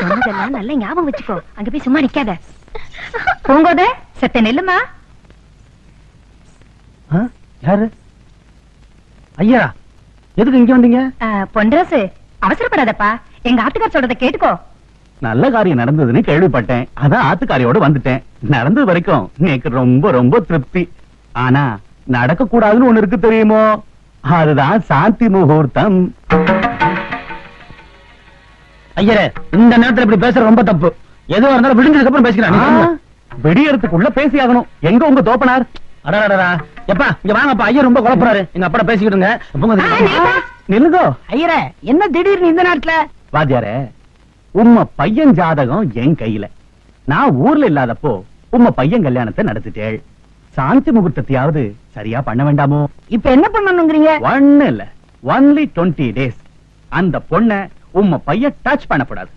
சொன்னதெல்லாம் நல்ல ஞாபகம் வச்சுக்கோ. அங்க போய் சும்மா நிக்காத. பூங்கோத செத்த நெல்லுமா? யாரு? ஐயா எதுக்கு இங்க வந்தீங்க? பொன்ராசு அவசரப்படாதப்பா. எங்க ஆத்துக்கார் சொல்றத கேட்டுக்கோ. நல்ல காரியம் நடந்ததுன்னு கேள்விப்பட்டேன். அதான் ஆத்துக்காரியோட வந்துட்டேன். நடந்தது வரைக்கும் எனக்கு ரொம்ப ரொம்ப திருப்தி. ஆனா நடக்க கூடாதுன்னு ஒண்ணு இருக்கு தெரியுமோ? அதுதான் சாந்தி முகூர்த்தம். ஐயரே இந்த நேரத்துல இப்படி பேசுறது ரொம்ப தப்பு. எதுவா இருந்தாலும் விடுஞ்சதுக்கு அப்புறம் சொல்லுங்க. விடியறதுக்குள்ள பேசி ஆகணும் எங்க உங்க தோப்பனார்? அடடடடா. எப்பா இங்க வாங்கப்பா. ஐயர் ரொம்ப குழப்பறாரு. எங்க அப்பா பேசிக்கிட்டுங்க நில்லுதோ ஐயரே என்ன திடீர்னு இந்த நேரத்துல? வாத்தியாரே உம்ம பையன் ஜாதகம் என் கையில. நான் ஊர்ல இல்லாதப்போ உம்ம பையன் கல்யாணத்தை நடத்திட்டேள். சாந்தி முகூர்த்தத்தையாவது சரியா பண்ண வேண்டாமோ? இப்ப என்ன பண்ணணுங்கிறீங்க? ஒண்ணு இல்ல ஒன்லி டுவெண்ட்டி டேஸ் அந்த பொண்ண உம்ம பையன் டச் பண்ணக்கூடாது.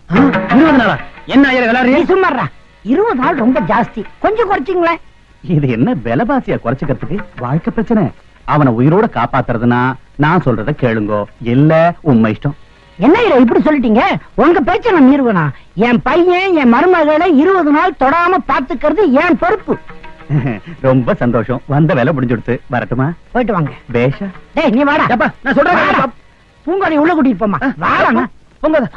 இருபது நாளா? என்ன ஐயர் விளையாடுறீங்க சும்மாறா. இருபது நாள் ரொம்ப ஜாஸ்தி. கொஞ்சம் குறைச்சிங்களேன். இது என்ன விலைவாசிய குறைச்சுக்கிறதுக்கு? வாழ்க்கை பிரச்சனை. அவனை உயிரோட காப்பாத்துறதுனா நான் சொல்றத கேளுங்கோ. இல்ல உண்மை இஷ்டம். என்ன இப்படி சொல்லிட்டீங்க? உங்க பேச்ச நான் மீறுவனா என் பையன் என் மருமகளை இருபது நாள் தொடாம பாத்துக்கிறது என் பொறுப்பு. ரொம்ப சந்தோஷம். வந்த வேலை முடிஞ்சுடுத்து வரட்டுமா? போயிட்டு வாங்க. பேஷா? டேய் நீ வாடா. நான் சொல்றேன். பூங்கோதை உள்ள கூட்டிட்டு போமா வாடா பூங்கோதை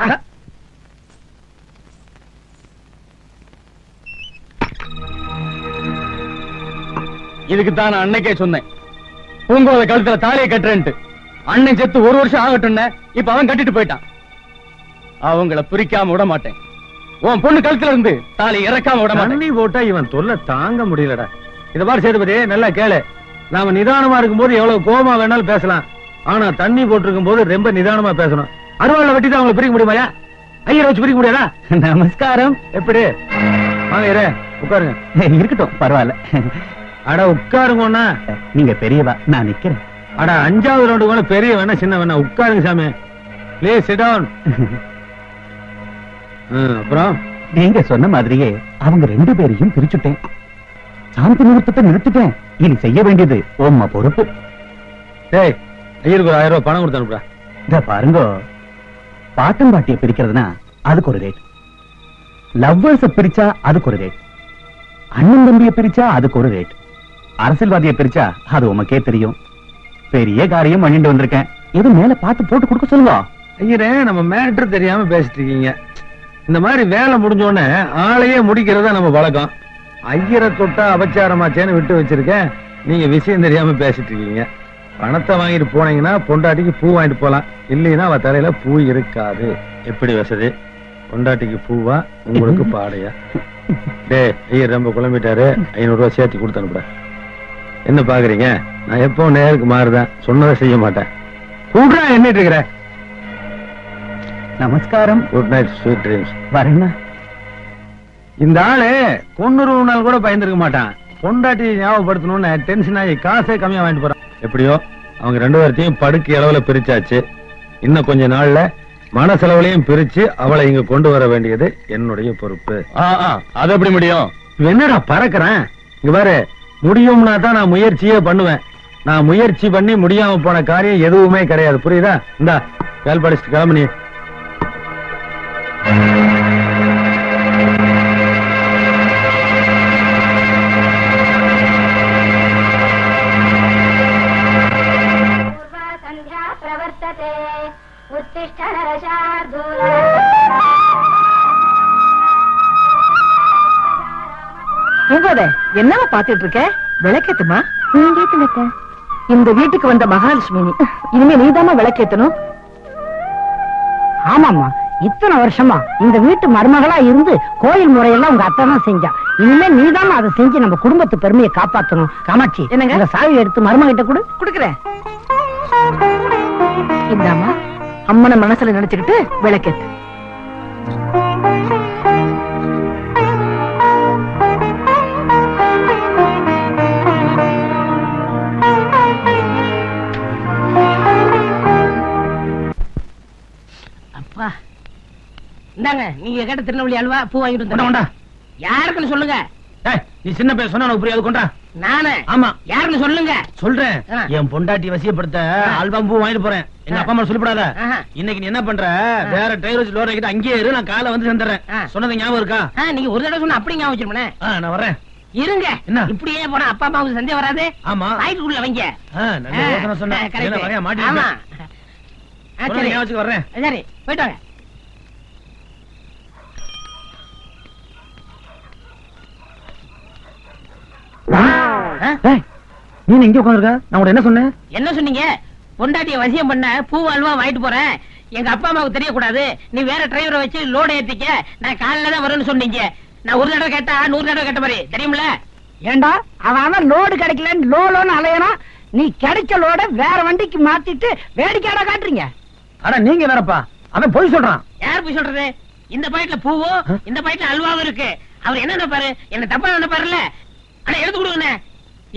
இதுக்கு தான் நான் அன்னைக்கே சொன்னேன். பூங்கோத கழுத்துல தாலியை கட்டுறேன்ட்டு. அண்ணன் செத்து ஒரு வருஷம் ஆகட்டும்னு இப்ப அவன் கட்டிட்டு போயிட்டான். அவங்கள பிரிக்காம விட மாட்டேன். உன் பொண்ணு கழுத்துல இருந்து தாலி இறக்காம விட மாட்டேன். போட்டா இவன் தொல்லை தாங்க முடியலடா. இத பாரு சேதுபதி நல்லா கேளு. நாம நிதானமா இருக்கும் போது எவ்வளவு கோபமா வேணாலும் பேசலாம். ஆனா தண்ணி போட்டிருக்கும் போது ரொம்ப நிதானமா பேசணும். அருவாள்ல வெட்டி தான் அவங்களை பிரிக்க முடியுமாயா ஐயரை வச்சு பிரிக்க முடியாதா? நமஸ்காரம். எப்படி? வாங்க ஐயரே, உட்காருங்க. இருக்கட்டும் பரவாயில்ல. அட உட்காருங்கண்ணா. நீங்க பெரியவா நான் நிக்கிறேன். அட அஞ்சாவது ரவுண்டு கூட பெரிய வேணா சின்ன வேணா உட்காருங்க சாமி. ப்ளீஸ் சிட் டவுன் அப்புறம்? நீங்க சொன்ன மாதிரியே அவங்க ரெண்டு பேரையும் பிரிச்சுட்டேன். சாந்தி முகூர்த்தத்தை நிறுத்திட்டேன். இனி செய்ய வேண்டியது உம்ம பொறுப்பு. டேய் ஐயருக்கு ஒரு ஆயிரம் ரூபாய் பணம் கொடுத்து அனுப்புடா. இத பாருங்க. பாட்டம் பாட்டிய பிரிக்கிறதுனா அதுக்கு ஒரு ரேட் லவ்வர்ஸ பிரிச்சா அதுக்கு ஒரு ரேட் அண்ணன் தம்பிய பிரிச்சா அதுக்கு ஒரு ரேட் அரசியல்வாதிய பிரிச்சா அது உமக்கே தெரியும். பெரிய காரியம் பண்ணிட்டு வந்திருக்கேன். எது மேல பார்த்து போட்டு கொடுக்க சொல்லுங்க. ஐயரே நம்ம மேட்டர் தெரியாம பேசிட்டு இருக்கீங்க. இந்த மாதிரி வேலை முடிஞ்ச உடனே ஆளையே முடிக்கிறதா நம்ம வழக்கம். ஐயரை தொட்டா அபச்சாரமாச்சேன்னு விட்டு வச்சிருக்கேன். நீங்க விஷயம் தெரியாம பேசிட்டு இருக்கீங்க. பணத்தை வாங்கிட்டு போனீங்கன்னா பொண்டாட்டிக்கு பூ வாங்கிட்டு போலாம். இல்லைன்னா அவ தலையில பூ இருக்காது. எப்படி வசதி? பொண்டாட்டிக்கு பூவா உங்களுக்கு பாடையா? டேய் ஐயர் ரொம்ப குழம்பிட்டாரு. ஐநூறு ரூபாய் சேர்த்து கொடுத்து அனுப்புறேன் என்ன பாக்குறீங்க? நான் எப்பவும் நேருக்கு மாறுதேன். சொன்னதை செய்ய மாட்டேன். கூடுறா என்னட்டு இருக்கிற. நமஸ்காரம். குட் நைட் ஸ்வீட் ட்ரீம்ஸ் வரேன்னா இந்த ஆளு பொண்ணுருவனால் கூட பயந்துருக்க மாட்டான். பொண்டாட்டி ஞாபகப்படுத்தணும்னு டென்ஷன் ஆகி காசே கம்மியா வாங்கிட்டு போறான். எப்படியோ அவங்க ரெண்டு பேர்த்தையும் படுக்கை அளவுல பிரிச்சாச்சு. இன்னும் கொஞ்ச நாள்ல மனசெலவுலையும் பிரிச்சு அவளை இங்க கொண்டு வர வேண்டியது என்னுடைய பொறுப்பு. அது எப்படி முடியும்? என்னடா பறக்குறேன்? இங்க பாரு முடியும்னா தான் நான் முயற்சியே பண்ணுவேன். நான் முயற்சி பண்ணி முடியாம போன காரியம் எதுவுமே கிடையாது. புரியுதா? இந்தா வேல் படிச்சுட்டு கிளம்பு பாத்துட்டு இருக்க விளக்கேத்துமா? நீங்க இந்த வீட்டுக்கு வந்த மகாலட்சுமி இனிமே நீதாம்மா விளக்கேத்தணும். ஆமாமா இத்தனை வருஷமா இந்த வீட்டு மருமகளா இருந்து கோயில் முறையெல்லாம் உங்க அத்தை தான் செஞ்சா. இனிமே நீதாம்மா அதை செஞ்சு நம்ம குடும்பத்து பெருமையை காப்பாத்தணும். காமாட்சி என்னங்க? சாவி எடுத்து மருமகிட்ட கொடு. குடுக்குறேன். இந்தாம்மா. அம்மனை மனசுல நினைச்சுக்கிட்டு விளக்கேத்து. இந்தாங்க நீங்க கேட்ட திருநெல்வேலி அல்வா பூ வாங்கிட்டு கொண்டா. யாருக்குன்னு சொல்லுங்க. நீ சின்ன பேர் சொன்னா உனக்கு புரியாது கொண்டா. நானு? ஆமா. யாருன்னு சொல்லுங்க. சொல்றேன். என் பொண்டாட்டி வசியப்படுத்த ஆல்பம் பூ வாங்கிட்டு போறேன். எங்க அப்பா அம்மா. இன்னைக்கு நீ என்ன பண்ற? வேற டிரைவர் வச்சு அங்கேயே இரு நான் காலை வந்து சேர்ந்துறேன். சொன்னது ஞாபகம் இருக்கா? நீங்க ஒரு தடவை சொன்னா அப்படி ஞாபகம் வச்சிருப்பேன். நான் வரேன் இருங்க? இப்படியே போனா அப்பா அம்மாவுக்கு சந்தேகம் வராது. ஆமா. வாய்க்குள்ள வைங்க. ஆ, நல்ல யோசனை சொன்ன. ஆ, correct. என்ன வகையா ஆமா. மாட்டி சரி. ஞாபகம் வச்சுக்க வர்றேன் சரி. போயிட்டு வாங்க ஆ? நீ இங்க உட்காந்துருக்க நான் என்ன சொன்னேன்? என்ன சொன்னீங்க? பொண்டாட்டிய வசியம் பண்ண பூ அல்வா வாங்கிட்டு போறேன் எங்க அப்பா அம்மாவுக்கு தெரியக்கூடாது. நீ வேற டிரைவரை வச்சு லோடு ஏத்திக்க. நான் காலையில தான் வரும்னு சொன்னீங்க. நான் ஒரு தடவை கேட்டா நூறு தடவை கேட்ட மாதிரி. தெரியுமில ஏண்டா அவன் லோடு கிடைக்கலன்னு லோ லோன்னு அலையறான் நீ கிடைச்ச லோட வேற வண்டிக்கு மாத்திட்டு வேடிக்கையாடா காட்டுறீங்க. அட நீங்க வேறப்பா. அவன் போய் சொல்றான். யார் போய் சொல்றது? இந்த பாக்கெட்ல பூவும் இந்த பாக்கெட்ல அல்வாவும் இருக்கு. அவர் என்ன நினைப்பாரு என்ன தப்பா நினைப்பாருல்ல? ஆனா எடுத்து கொடுங்க.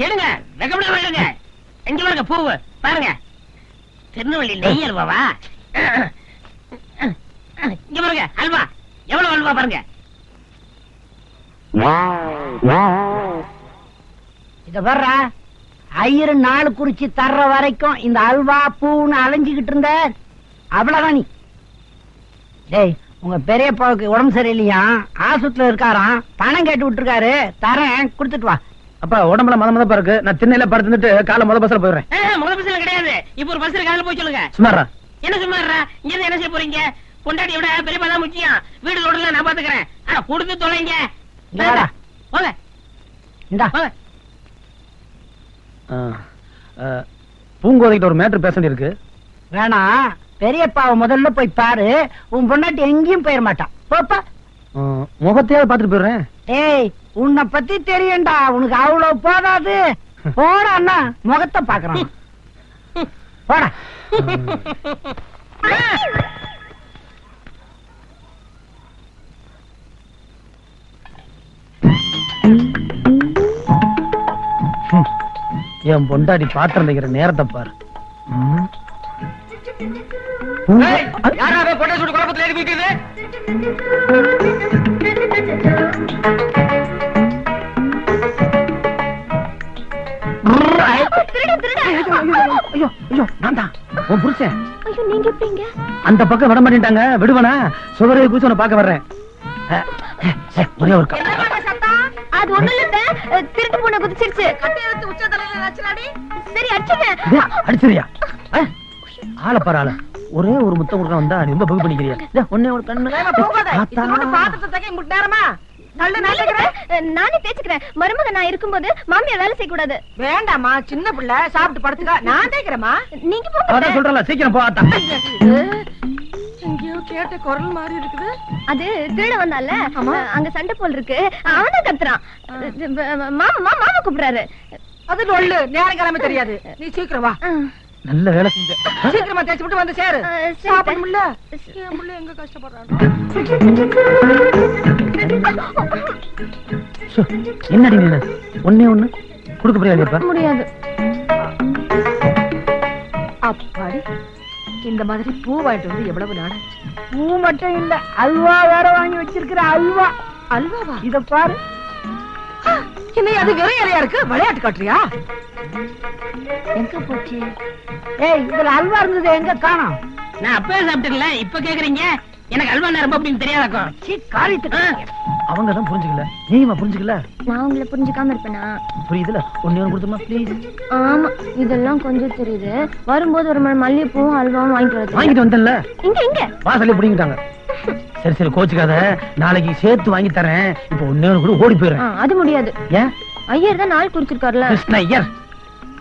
எடுங்க வெக்கப்படாம எடுங்க எங்க பாருங்க பூவு பாருங்க. திருநெல்வேலி நெய் அல்வாவா? இங்க பாருங்க அல்வா. எவ்வளவு அல்வா பாருங்க. இத வர்ற ஐயரு நாலு குறிச்சி தர்ற வரைக்கும் இந்த அல்வா பூன்னு அலைஞ்சுக்கிட்டு இருந்த. அவ்வளவுதான் நீ. டேய் உங்க பெரியப்பாவுக்கு உடம்பு சரியில்லையா? ஆஸ்பத்திரியில இருக்காராம். பணம் கேட்டு விட்டுருக்காரு. தரேன் கொடுத்துட்டு வா. அப்பா உடம்புல மத மதப்பா இருக்கு நான் திண்ணையில படுத்துட்டு காலை முத பஸ்ல போயிடுறேன். ஆ, முதல் பஸ்ல கிடையாது. இப்ப ஒரு பஸ்ல காலையில போய் சொல்லுங்க. சுமாரா என்ன சும்மா இருடா? இங்க என்ன செய்ய போறீங்க? பொண்டாட்டி விட பெரியப்பா தான் முக்கியம். வீடு ரோடுல நான் பாத்துக்கிறேன். ஆனா கொடுத்து தொலைங்க. போங்க. இந்தா. போங்க. பூங்கோதைகிட்ட ஒரு மேட்ரு பேச இருக்கு வேணாம் பெரியப்பாவை முதல்ல போய் பாரு. உன் பொண்டாட்டி எங்கேயும் போயிட மாட்டான் போப்பா. முகத்தையாவது பாத்துட்டு போயிடுறேன். ஏய் உன்னை பத்தி தெரியும்டா. உனக்கு அவ்வளவு போதாது. போடா அண்ணா. முகத்தை பாக்குறான் போடா. என் பொண்டாடி பாத்திரம் தைக்கிற நேரத்தை பாரு. யாராவது பொட்டை சுட்டு குழப்பத்துல ஏறி அந்த பக்கம் விட மாட்டேன்ட்டாங்க. விடுவனா? சுவரை குச்சி உன்னை பார்க்க வர்றேன். ஒரே ஒரு க- அது ஒண்ணு இல்ல திருட்டு பூனை குதிச்சிருச்சு. சரி அடிச்சுங்க அடிச்சிரியா ஆளை பாரு ஆளை. ஒரே ஒரு முத்தம் கொடுக்க வந்தா நீ ரொம்ப பகு பண்ணிக்கிறியா? ஒண்ணே ஒரு கண்ணு ஆத்தா. நானே தேய்ச்சுக்கிறேன் மருமக நான் இருக்கும்போது மாமியார் வேலை செய்ய கூடாது வேண்டாமா சின்ன பிள்ளை. சாப்பிட்டு படுத்துக்க. நான் தேய்க்கிறேமா நீங்க போங்க. சொல்றல சீக்கிரம் போ ஆத்தா எங்கேயோ கேட்ட குரல் மாதிரி இருக்குது. அது திருட வந்தால அங்க சண்டை போல் இருக்கு. அவன கத்துறான். மாமா மாமா கூப்பிடுறாரு. அது நொல்லு நேரம் கிழமை தெரியாது. நீ சீக்கிரம் வா. ஆ, நல்ல வேலை செஞ்ச. சீக்கிரமா தேய்ச்சி விட்டு வந்து சேரு. என் புள்ள எங்க கஷ்டப்படுறான்? என்னடி நீ ஒண்ணே ஒண்ணு. கொடுக்க முடியாது முடியாது. அப்பாடி இந்த மாதிரி பூ வாங்கிட்டு வந்து எவ்வளவு நாளாச்சு பூ மட்டும் இல்ல அல்வா வேற வாங்கி வச்சிருக்கிற அல்வா. அல்வாவா? இத பாரு. என்ன அது வெறும் இலையா இருக்கு? விளையாட்டு காட்டுறியா? எங்க போச்சு? ஏய் இதுல அல்வா இருந்தது எங்க? காணோம். நான் அப்பவே சாப்பிட்டுல இப்ப கேக்குறீங்க? எனக்கு அல்வா நேரம் அப்படின்னு தெரியாதாக்கும் சீ காரியத்துக்கு அவங்க தான் புரிஞ்சுக்கல. நீமா புரிஞ்சுக்கல? நான் உங்களை புரிஞ்சுக்காம இருப்பேனா? புரியுதுல. ஒண்ணே ஒண்ணு கொடுத்துமா ப்ளீஸ் ஆமா இதெல்லாம் கொஞ்சம் தெரியுது. வரும்போது ஒரு மணி மல்லிகைப்பூவும் அல்வாவும் வாங்கிட்டு வர வாங்கிட்டு வந்தேன்ல. இங்க இங்க. வாசல்ல புடிங்கிட்டாங்க. சரி சரி கோச்சுக்காத. நாளைக்கு சேர்த்து வாங்கி தரேன். இப்போ ஒண்ணே ஒண்ணு கூட ஓடி போயிடுறேன். அது முடியாது. ஏன்? ஐயர் தான் நாள் குறிச்சிருக்காருல. கிருஷ்ண ஐயர்.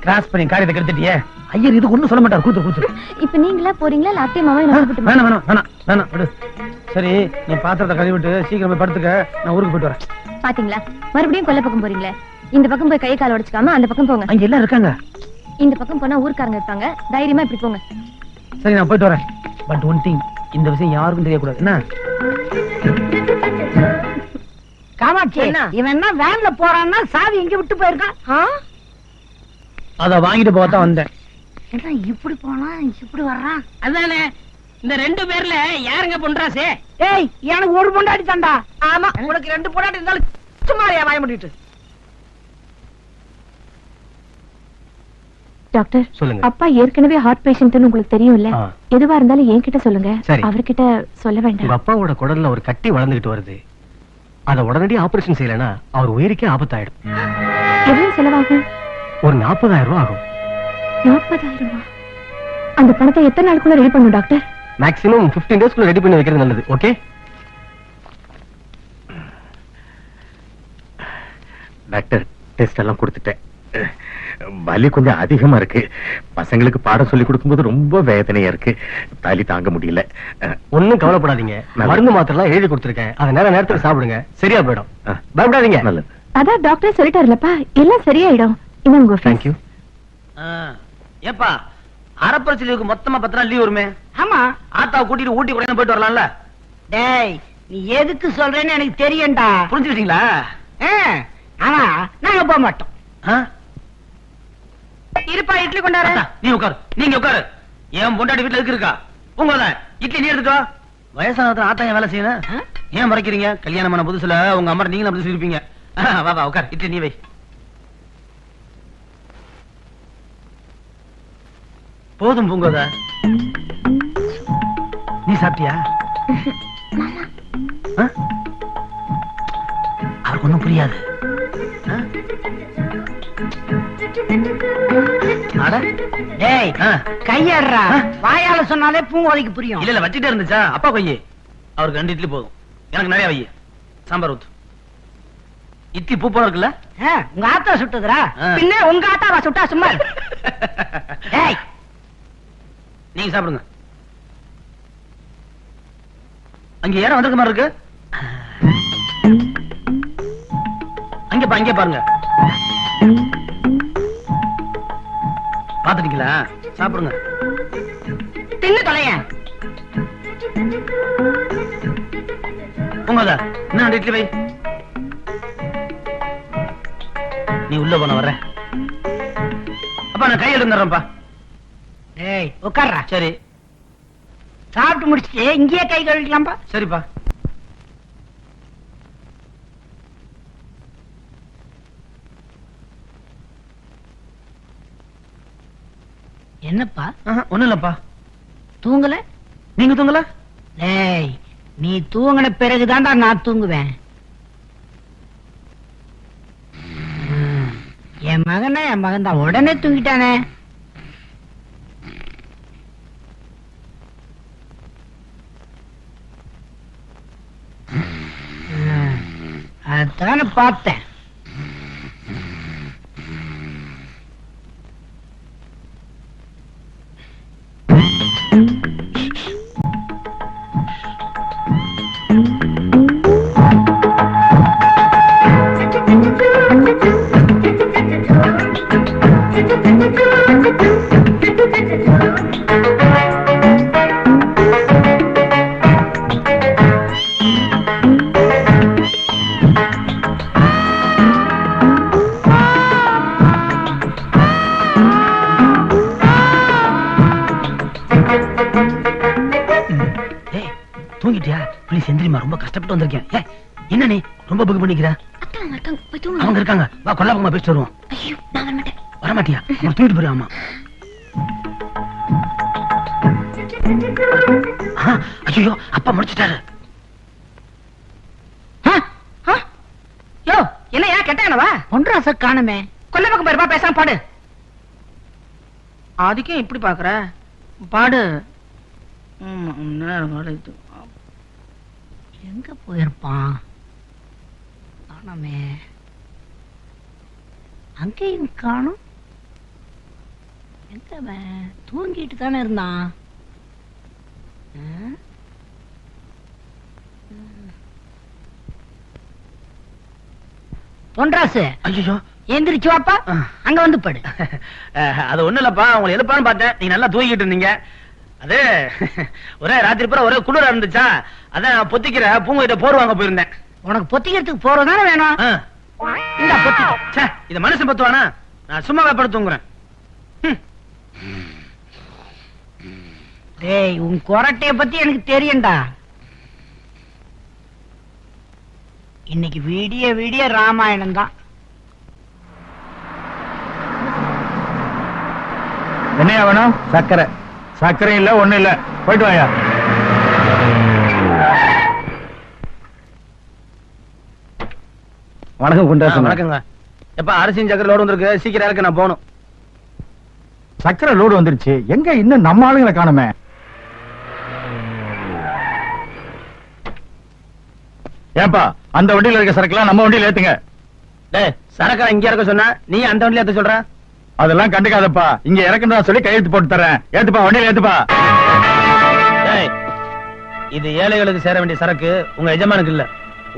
கிராஸ் பண்ணி காரியத்தை கெடுத்துட்டியே. ஐயர் இது ஒண்ணும் சொல்ல மாட்டார். கூத்து கூத்து. இப்ப நீங்களா போறீங்களா? இல்ல அத்தை மாமா என்ன கூப்பிட்டு வேணாம் வேணாம் வேணாம் வேணாம் விடு. சரி நீ பாத்திரத்தை கழுவிட்டு சீக்கிரம் போய் படுத்துக்க. நான் ஊருக்கு போயிட்டு வரேன். பாத்தீங்களா? மறுபடியும் கொல்ல பக்கம் போறீங்களே. இந்த பக்கம் போய் கை கால் உடைச்சுக்காம அந்த பக்கம் போங்க. அங்க எல்லாம் இருக்காங்க. இந்த பக்கம் போனா ஊர்க்காரங்க இருப்பாங்க. தைரியமா இப்படி போங்க. சரி நான் போயிட்டு வரேன். பட் ஒன் திங் இந்த விஷயம் யாருக்கும் தெரியக்கூடாது. என்ன? காமாட்சி இவன் என்ன வேன்ல போறான்னா சாவி எங்க விட்டு போயிருக்கான்? அத வாங்கிட்டு போகத்தான் வந்தேன். என்ன இப்படி போனா இப்படி வர்றான் அதானே இந்த ரெண்டு பேர்ல யாருங்க பொன்றாசே ஏய் எனக்கு ஒரு பொண்டாட்டி தாண்டா ஆமா உனக்கு ரெண்டு பொண்டாட்டி இருந்தாலும் சும்மாரியா வாய முடிட்டு? டாக்டர் சொல்லுங்க. அப்பா ஏற்கனவே ஹார்ட் பேஷண்ட்னு உங்களுக்கு தெரியும்ல. எதுவா இருந்தாலும் என்கிட்ட சொல்லுங்க. அவர்கிட்ட சொல்ல உங்க வேண்டாம் அப்பாவோட குடல்ல ஒரு கட்டி வளர்ந்துகிட்டு வருது. அத உடனடி ஆபரேஷன் செய்யலனா அவர் உயிருக்கே ஆபத்தாயிடும். எவ்வளவு செலவாகும்? ஒரு நாற்பதாயிரம் ரூபாய் ஆகும். நாற்பதாயிரமா? அந்த பணத்தை எத்தனை நாளுக்குள்ள ரெடி பண்ணும் டாக்டர் மேக்ஸிமம் 15 டேஸ்க்குள்ள ரெடி பண்ணி வைக்கிறது நல்லது ஓகே டாக்டர் டெஸ்ட் எல்லாம் கொடுத்துட்டேன். வலி கொஞ்சம் அதிகமா இருக்கு. பசங்களுக்கு பாடம் சொல்லி கொடுக்கும்போது ரொம்ப வேதனையா இருக்கு. தாலி தாங்க முடியல. ஒண்ணும் கவலைப்படாதீங்க. மருந்து மாத்திரை எல்லாம் எழுதி கொடுத்திருக்கேன். அத நேர நேரத்துல சாப்பிடுங்க. சரியா போயிடும். பயப்படாதீங்க. நல்லது. அதான் டாக்டர் சொல்லிட்டாருலப்பா எல்லாம் சரியாயிடும். fees. தேங்க்யூ ஏப்பா அரப்பரச்சு லீவுக்கு மொத்தமா பத்து நாள் லீவ் வருமே? ஆமா. ஆத்தாவை கூட்டிட்டு ஊட்டி கூட போயிட்டு வரலாம்ல? டேய் நீ எதுக்கு சொல்றேன்னு எனக்கு தெரியும்டா. புரிஞ்சுக்கிட்டீங்களா? ஆனா நாங்க போக மாட்டோம்? இருப்பா இட்லி கொண்டாரு நீ உட்காரு நீங்க உட்காரு. என் பொண்டாட்டி வீட்டுல இருக்கா? உங்கள இட்லி நீ எடுத்துக்கோ வயசானத்துல ஆத்தா வேலை செய்யணும்? ஏன் மறைக்கிறீங்க? கல்யாணம் பண்ண புதுசுல உங்க அம்மா நீங்களும் அப்படி சொல்லிருப்பீங்க. வா வா உட்கார் இட்லி நீ வை. போதும் பூங்கோத. நீ சாப்பிட்டியா? அவருக்கு ஒண்ணும் புரியாது. டேய். கையாடுறா? வாயால சொன்னாலே பூங்கோதைக்கு புரியும். இல்ல இல்ல வச்சுட்டே இருந்துச்சா? அப்பா கொய்யே. அவருக்கு ரெண்டு இட்லி போதும். எனக்கு நிறைய வை சாம்பார் ஊத்து. இட்லி பூ போல இருக்குல்ல? உங்க ஆத்தா சுட்டுதுரா. பின்ன உங்க ஆத்தாவா சுட்டா சும்மா நீங்க சாப்பிடுங்க. அங்க ஏற வந்திருக்க மாதிரி இருக்கு. அங்க பா அங்க பாருங்க. பாத்துட்டீங்களா சாப்பிடுங்க. தின்னு தொலைய உங்கதா என்ன ரெண்டு இட்லி வை? நீ உள்ள போன வர்றேன் அப்பா நான் கையில் இருந்துடுறேன்ப்பா டேய் உட்கார்றா சரி. சாப்பிட்டு முடிச்சிட்டு இங்கேயே கை கழுவிக்கலாம்பா. சரிப்பா. என்னப்பா? ஒண்ணும் இல்லப்பா. தூங்கல? நீங்க தூங்கல? டேய் நீ தூங்கின பிறகுதான்டா நான் தூங்குவேன். என் மகனா என் மகன் தான் உடனே தூங்கிட்டானே. அதானே பார்த்தேன். கொல்லாபமா பேசிட்டு வருவோம் ஐயோ நான் வர மாட்டேன். வரமாட்டியா? ஒரு தூக்கிட்டு போயிரு ஆமா ஐயோ அப்பா முடிச்சிட்டாரு. யோ என்னையா கெட்டானவா காணுமே. கொல்ல பக்கம் போயிருப்பா பேசாம பாடு. அதுக்கே இப்படி பாக்குற? பாடு. எங்க போயிருப்பான்? காணமே. அங்கேயும் காணும். எங்க தூங்கிட்டு தானே இருந்தான்? பொன்ராசு ஐயோ எந்திரிச்சு வாப்பா. அங்க வந்து படு. அது ஒண்ணு இல்லப்பா. உங்களை எழுப்பான்னு பார்த்தேன். நீங்க நல்லா தூங்கிட்டு இருந்தீங்க. அது ஒரே ராத்திரி பூரா ஒரே குளிரா இருந்துச்சா? அதான் பொத்திக்கிற. பூங்கிட்ட போர் வாங்க போயிருந்தேன். உனக்கு பொத்திக்கிறதுக்கு போறதானே வேணும்? ஆ. இந்த மனுஷன் பத்துவானா? நான் சும்மாவே படுத்துங்குறேன் டேய் உன் கொரட்டைய பத்தி எனக்கு தெரியும்டா. இன்னைக்கு விடிய விடிய ராமாயணம் தான். என்னையா வேணும்? சக்கரை சக்கரை இல்ல ஒண்ணு இல்ல. போயிட்டு வாயா. வணக்கம் குண்டாசன் வணக்கங்க. எப்ப அரிசியும் சக்கரை லோடு வந்திருக்கு. சீக்கிரம் இருக்கு நான் போகணும். சக்கரை லோடு வந்துருச்சு. எங்க இன்னும் நம்ம ஆளுங்களை காணுமே? ஏப்பா அந்த வண்டியில இருக்க சரக்குலாம் நம்ம வண்டியில ஏத்துங்க. டேய் சரக்கரை இங்க இருக்க சொன்னா நீ அந்த வண்டியில ஏத்த சொல்ற? அதெல்லாம் கண்டுக்காதப்பா. இங்க இறக்கணும் சொல்லி கையெழுத்து போட்டு தரேன். ஏத்துப்பா வண்டியில ஏத்துப்பா. டேய் இது ஏழைகளுக்கு சேர வேண்டிய சரக்கு உங்க எஜமானுக்கு இல்ல.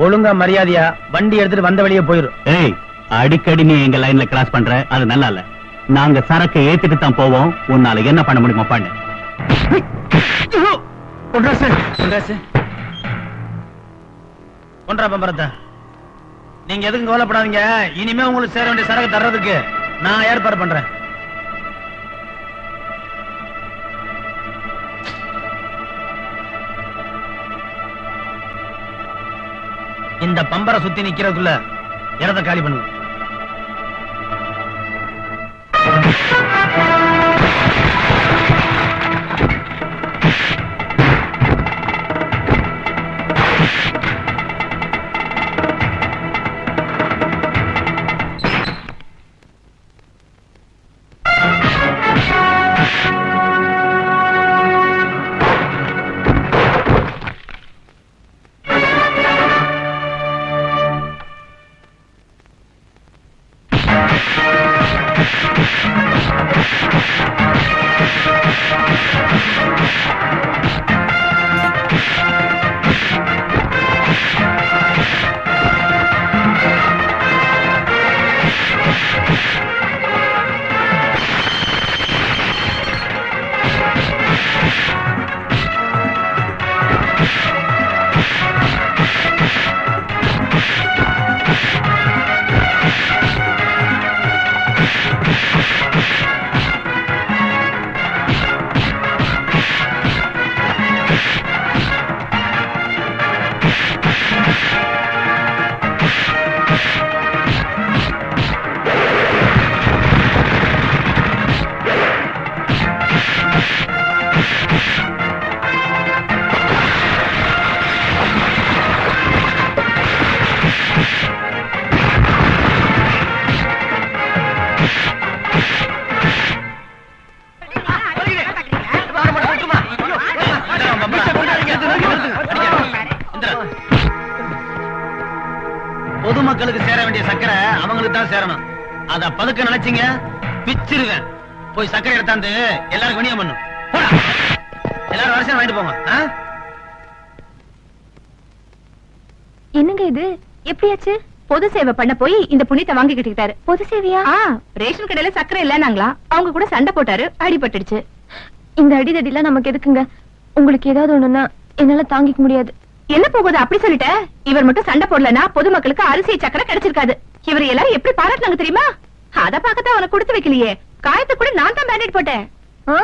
ஒழுங்கா மரியாதையா வண்டி எடுத்துட்டு வந்த வழியே போயிரும் ஏய் அடிக்கடி நீ எங்க லைன்ல கிராஸ் பண்ற? அது நல்லா இல்ல நாங்க சரக்கு ஏத்திட்டு தான் போவோம். உன்னால என்ன பண்ண முடியுமா பண்ணு. ஒன்றா பம்பரத்தை. நீங்க எதுக்கும் கவலைப்படாதீங்க. இனிமே உங்களுக்கு சேர வேண்டிய சரக்கு தர்றதுக்கு நான் ஏற்பாடு பண்றேன். இந்த பம்பரை சுத்தி நிக்கிறதுக்குள்ள இடத்த காலி பண்ணுங்க. பொதுமக்களுக்கு அத பதுக்க நினைச்சீங்க பிச்சிருவேன். போய் சக்கரை எடுத்தாந்து எல்லாருக்கும் வினியம் பண்ணும். எல்லாரும் வரிசையா வாங்கிட்டு போங்க? என்னங்க இது? எப்படியாச்சு? பொது சேவை பண்ண போய் இந்த புண்ணியத்தை வாங்கிக்கிட்டுக்கிட்டாரு பொது சேவையா? ரேஷன் கடையில சக்கரை இல்லனாங்களா அவங்க கூட சண்டை போட்டாரு அடிபட்டுடுச்சு. இந்த அடிதடிலாம் நமக்கு எதுக்குங்க? உங்களுக்கு ஏதாவது ஒண்ணுன்னா என்னால தாங்கிக்க முடியாது. என்ன போகுது? அப்படி சொல்லிட்ட? இவர் மட்டும் சண்டை போடலனா பொதுமக்களுக்கு அரிசி சக்கரை கிடைச்சிருக்காது. இவர் எல்லாரும் எப்படி பாராட்டினாங்க தெரியுமா? அத பார்க்கத்தான் அவனை கொடுத்து வைக்கலையே. காயத்தை கூட நான் தான் பேண்டேட் போட்டேன். ஆ?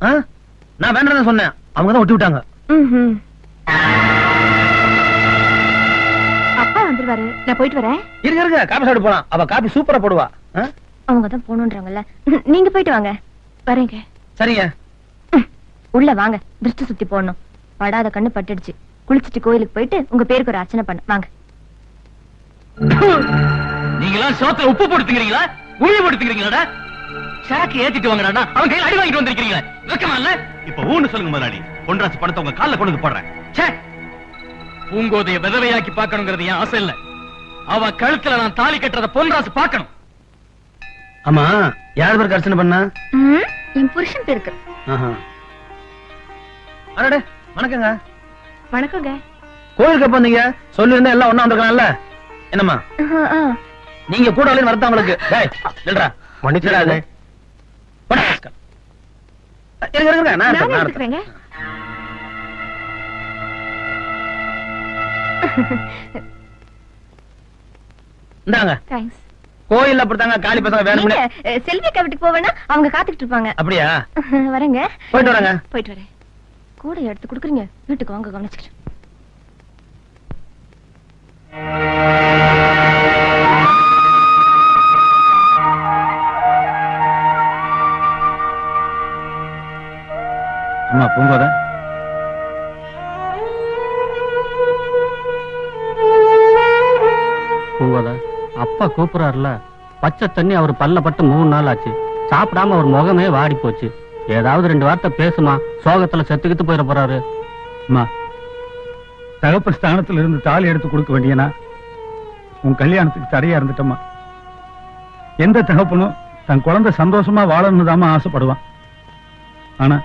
ஆ? நான் வேண்டாம் சொன்னேன். அவங்க தான் ஒட்டி விட்டாங்க. அப்பா வந்துருவாரு. நான் போயிட்டு வரேன். இருங்க இருங்க. காபி சாப்பிட்டு போலாம். அவ காபி சூப்பரா போடுவா? அவங்க தான் போகணுன்றாங்கல்ல நீங்க போயிட்டு வாங்க. வரேங்க. சரிங்க. உள்ள வாங்க. திருஷ்டி சுத்தி போடணும். படாத கண்ணு பட்டுடுச்சு. குளிச்சிட்டு கோயிலுக்கு போயிட்டு உங்க பேருக்கு ஒரு அர்ச்சனை பண்ண வாங்க. நீங்களாம் சோத்துல உப்பு போடுத்துக்கிறீங்களா உழி போடுத்துக்கிறீங்களா சரக்கு ஏத்திட்டு வாங்கடா அவன் கையில அடி வாங்கிட்டு வந்திருக்கீங்களா வெக்கமா இல்ல? இப்ப ஊன்னு சொல்லுங்க முதலாளி. பொன்ராசு பணத்தை உங்க கால்ல கொண்டு வந்து போடுறேன். ச்சே! பூங்கோதைய விதவையாக்கி பார்க்கணுங்கிறது என் ஆசை இல்ல. அவ கழுத்துல நான் தாலி கட்டுறத பொன்ராசு பார்க்கணும். ஆமா யார் பேருக்கு அர்ச்சனை பண்ணா? ம், என் புருஷன் பேருக்கு. ஆஹா. அடடே வணக்கங்க. வணக்கங்க. கோயிலுக்கு எப்ப வந்தீங்க? சொல்லிருந்தா எல்லாம் ஒண்ணா வந்திருக்கலாம்ல. என்னம்மா. நீங்க கூட வரலன்னு வரதான் உங்களுக்கு டேய் நில்றா. மன்னிச்சிடாது. இருங்க இருங்க நான் எடுத்துக்கிறேங்க இந்தாங்க. தேங்க்ஸ் கோயில்ல அப்படித்தாங்க காளி பசங்க வேணும்னே. செல்வி அக்கா வீட்டுக்கு போவேன்னா அவங்க காத்துக்கிட்டு இருப்பாங்க. அப்படியா? வரேங்க. போயிட்டு வரேங்க. போயிட்டு வரேன். கூட எடுத்து கொடுக்குறீங்க. வீட்டுக்கு வாங்க கவனிச்சுக்கிறேன் கூப்பிடுறாருல பச்சை தண்ணி அவர் பல்ல பட்டு மூணு நாள் ஆச்சு. சாப்பிடாம அவர் முகமே வாடி போச்சு. ஏதாவது ரெண்டு வார்த்தை பேசுமா? சோகத்துல செத்துக்கிட்டு போயிட போறாரு. அம்மா. தகப்ப ஸ்தானத்துல இருந்து தாலி எடுத்து கொடுக்க வேண்டியனா? உன் கல்யாணத்துக்கு தடையா இருந்துட்டம்மா. எந்த தகப்பனும் தன் குழந்தை சந்தோஷமா வாழணும்னு தாமா ஆசைப்படுவான். ஆனா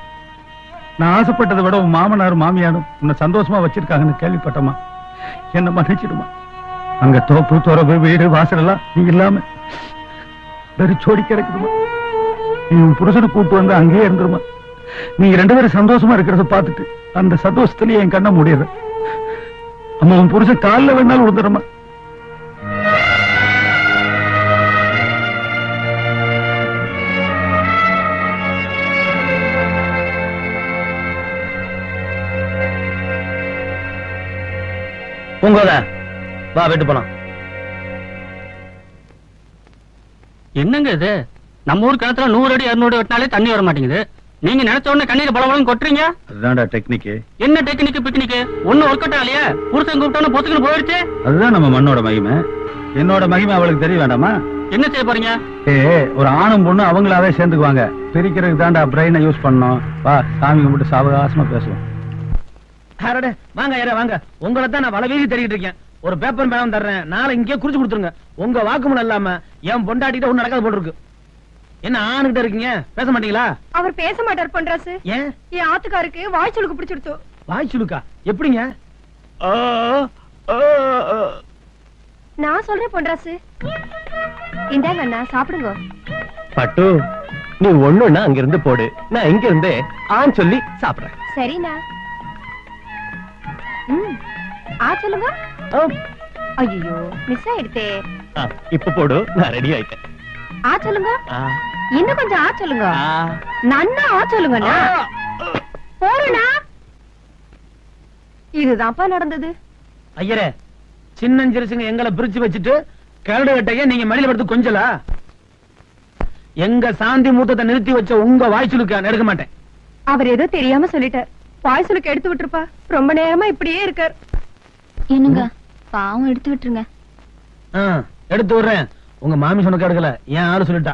நான் ஆசைப்பட்டதை விட உன் மாமனாரும் மாமியாரும் உன்னை சந்தோஷமா வச்சிருக்காங்கன்னு கேள்விப்பட்டம்மா. என்ன மன்னிச்சிடுமா அங்க தோப்பு துறவு வீடு வாசல் எல்லாம் நீ இல்லாம வெறிச்சோடி கிடக்குதுமா. நீ உன் புருஷனை கூப்பிட்டு வந்து அங்கேயே இருந்துருமா. நீங்க ரெண்டு பேரும் சந்தோஷமா இருக்கிறத பார்த்துட்டு அந்த சந்தோஷத்திலேயே என் கண்ணை முடியாது அம்மா உன் புருஷன் காலில் வேணாலும் விழுந்துடுமா பூங்கோத வா வீட்டு போலாம். என்னங்க இது? நம்ம ஊர் கிணத்துல நூறு அடி இருநூறு வெட்டினாலே தண்ணி வர மாட்டேங்குது. நீங்க நினைச்ச உடனே கண்ணீர் பலவளம் கொட்டுறீங்க? அதுதான்டா டெக்னிக்கு. என்ன டெக்னிக் பிக்னிக் ஒண்ணு ஒர்க் அவுட் ஆகலையே? புருஷன் கூப்பிட்டானு பொத்துக்குன்னு போயிடுச்சு? அதுதான் நம்ம மண்ணோட மகிமை. என்னோட மகிமை அவளுக்கு தெரிய வேண்டாமா? என்ன செய்ய போறீங்க? ஏ ஒரு ஆணும் பொண்ணு அவங்களாவே சேர்ந்துக்குவாங்க. பிரிக்கிறதுக்கு தான்டா பிரெயினை யூஸ் பண்ணோம் வா சாமி கும்பிட்டு சாவகாசமா பேசுவோம். வாங்க ஐயா வாங்க. உங்களை தான் நான் வலை வீசி தேடிட்டு இருக்கேன். ஒரு பேப்பர் மேடம் தர்றேன். நாளை இங்கே குறிச்சு கொடுத்துருங்க. உங்க வாக்குமூலம் இல்லாம என் பொண்டாட்டிட்ட ஒண்ணு நடக்காது போட்டுருக்கு என்ன ஆணுகிட்ட இருக்கீங்க? பேச மாட்டீங்களா? அவர் பேச மாட்டார் பண்றாசு ஏன்? என் ஆத்துக்காருக்கு வாய் சுலுக்கா எப்படிங்க? நான் சொல்றேன் பொன்ராசு. இந்தாங்க அண்ணா சாப்பிடுங்க. பட்டு நீ ஒண்ணுன்னா அங்க இருந்து போடு. நான் இங்க இருந்தே ஆன் சொல்லி சாப்பிடுறேன். சரிண்ணா. ஆ சொல்லுங்க. ஐயோ மிஸ் ஆயிடுத்தே. ஆ, இப்ப போடு நான் ரெடி ஆயிட்டேன். ஆ சொல்லுங்க. ஆ, இன்னும் கொஞ்சம் ஆ சொல்லுங்க. ஆ. நன்னா ஆ சொல்லுங்கண்ணா. போறேண்ணா. இதுதான்ப்பா நடந்தது. ஐயரே சின்னஞ்சிறுசுங்க எங்களை பிரிச்சு வச்சுட்டு கரடு கட்டைய நீங்க மடியில படுத்து கொஞ்சலா? எங்க சாந்தி மூத்தத்தை நிறுத்தி வச்ச உங்க வாய் சுலுக்கா எடுக்க மாட்டேன். அவர் ஏதோ தெரியாம சொல்லிட்டார். வாய்ஸலுக்கு எடுத்து விட்டுருப்பா. ரொம்ப நேரமா இப்படியே இருக்கார். என்னங்க? பாவம் எடுத்து விட்டுருங்க. எடுத்து விடுறேன். உங்க மாமி சொன்ன எடுக்கல என் ஆளு சொல்லிட்டா.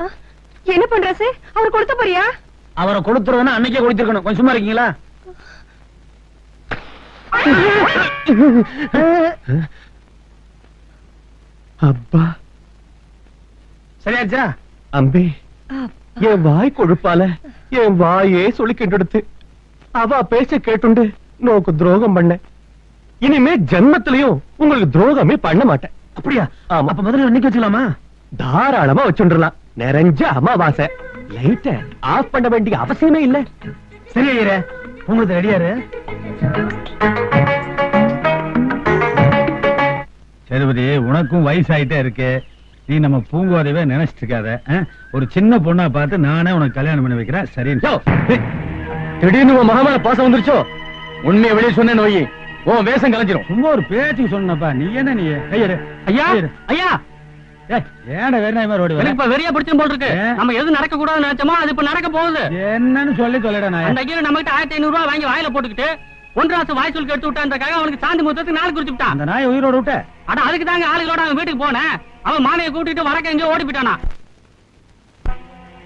ஆ, என்ன பண்றாசு அவர் கொடுத்த போறியா? அவரை கொடுத்துருவனா அன்னைக்கே கொடுத்திருக்கணும். கொஞ்சம் சும்மா இருக்கீங்களா? அப்பா. சரியாச்சா? அம்பி என் வாய் கொழுப்பால என் வாயே சொல்லிக்கிட்டு அவ பேச்ச கேட்டுண்டு நோக்கு துரோகம் பண்ண. இனிமே ஜென்மத்திலையும் உங்களுக்கு துரோகமே பண்ண மாட்டேன். அப்படியா? ஆமா. அப்ப முதல்ல இன்னைக்கு வச்சுக்கலாமா? தாராளமா வச்சுடலாம் நிறைஞ்ச அமாவாசை. லைட்ட ஆஃப் பண்ண வேண்டிய அவசியமே இல்ல. சரி ஐயரே. உங்களுக்கு ரெடியாரு சேதுபதி உனக்கும் வயசாயிட்டே இருக்கு. நீ நம்ம பூங்கோதையவே நினைச்சிட்டு இருக்காத? ஒரு சின்ன பொண்ணா பார்த்து நானே உனக்கு கல்யாணம் பண்ணி வைக்கிறேன். ஏய், திடீர்னு உன் மகமான பாசம் வந்துருச்சோ? உண்மையை வெளியே சொன்னேன்னு வை உன் வேஷம் கலைஞ்சிரும். சும்மா ஒரு பேச்சுக்கு சொன்னப்பா. நீ என்ன நீ? ஐயரு ஐயா ஐயா. ஏன்டா வேற மாதிரி ஓடி இப்ப வெறியா பிடிச்சும் போல் இருக்கு? நம்ம எது நடக்க கூடாதுன்னு நினைச்சோமோ அது இப்ப நடக்க போகுது. என்னன்னு சொல்லி சொல்லடா நான். அந்த ஐயர் நம்ம கிட்ட ஆயிரத்தி ஐநூறு ரூபாய் வாங்கி வாயில போட்டுக்கிட்டு ஒன்றரை மாசம் வாய் சொல்லிட்டு எடுத்து விட்டான்றக்காக அவனுக்கு சாந்தி முகத்துக்கு நாள் குறிச்சு விட்டான். அந்த நாயை உயிரோட விட்ட. அட அதுக்கு தாங்க ஆளுகளோட அவன் வீட்டுக்கு போனேன். அவன் மாமியை கூட்டிட்டு வரக்க எங்கேயோ ஓடி போயிட்டானா.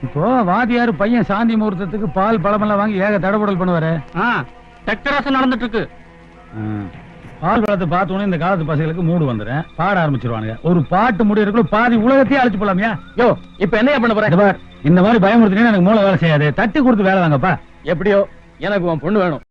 இப்போ வாதியார் பையன் சாந்தி முகூர்த்தத்துக்கு பால் பழமெல்லாம் வாங்கி ஏக தடபுடல் பண்ணுவாரு. ஆ, டெக்டராசம் நடந்துட்டு இருக்கு பால் பழத்தை பார்த்தோன்னே இந்த காலத்து பசங்களுக்கு மூடு வந்துடும். பாட ஆரம்பிச்சிருவானுங்க. ஒரு பாட்டு முடியறதுக்குள்ள பாதி உலகத்தையே அழைச்சு போலாமியா யோ இப்ப என்ன பண்ண போற? இந்த மாதிரி பயமுறுத்தினே எனக்கு மூளை வேலை செய்யாது. தட்டி கொடுத்து வேலை வாங்கப்பா எப்படியோ எனக்கு உன் பொண்ணு வேணும்.